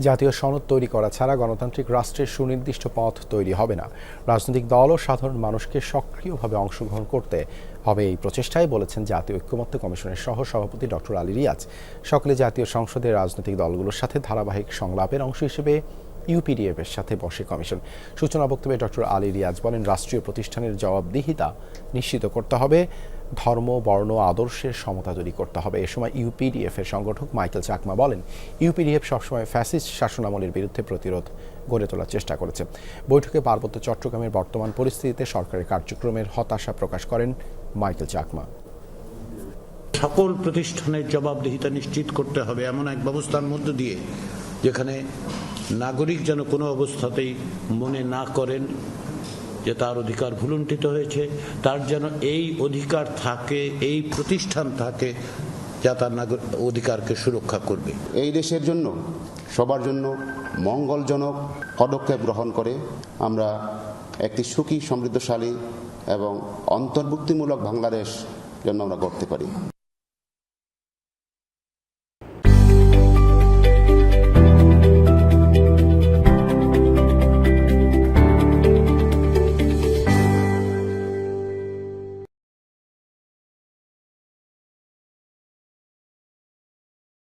জাতীয় সনদ তৈরি করা ছাড়া গণতান্ত্রিক রাষ্ট্রের সুনির্দিষ্ট পথ তৈরি হবে না। রাজনৈতিক দল ও সাধারণ মানুষকে সক্রিয়ভাবে অংশগ্রহণ করতে হবে এই প্রচেষ্টায় বলেছেন জাতীয় ঐক্যমত্য কমিশনের সহ সভাপতি ডক্টর আলী রিয়াজ। সকলে জাতীয় সংসদের রাজনৈতিক দলগুলোর সাথে ধারাবাহিক সংলাপের অংশ হিসেবে ইউপিডিএফ এর সাথে বসে কমিশন। সূচনা বক্তব্যে ডক্টর আলী রিয়াজ বলেন, রাষ্ট্রীয় প্রতিষ্ঠানের জবাবদিহিতা নিশ্চিত করতে হবে, ধর্ম, বর্ণ, আদর্শের সমতা তৈরি করতে হবে। এ সময় ইউপিডিএফ এর সংগঠক মাইকেল চাকমা বলেন, ইউপিডিএফ সবসময় ফ্যাসিস্ট শাসনামলের বিরুদ্ধে প্রতিরোধ গড়ে তোলার চেষ্টা করেছে। বৈঠকে পার্বত্য চট্টগ্রামের বর্তমান পরিস্থিতিতে সরকারের কার্যক্রমের হতাশা প্রকাশ করেন মাইকেল চাকমা। সকল প্রতিষ্ঠানের জবাবদিহিতা নিশ্চিত করতে হবে এমন এক ব্যবস্থার মধ্য দিয়ে যেখানে নাগরিক যেন কোনো অবস্থাতেই মনে না করেন যে তার অধিকার ভুলুণ্ঠিত হয়েছে, তার যেন এই অধিকার থাকে, এই প্রতিষ্ঠান থাকে যা তার অধিকারকে সুরক্ষা করবে। এই দেশের জন্য, সবার জন্য মঙ্গলজনক পদক্ষেপ গ্রহণ করে আমরা একটি সুখী, সমৃদ্ধশালী এবং অন্তর্ভুক্তিমূলক বাংলাদেশ জন্য আমরা করতে পারি।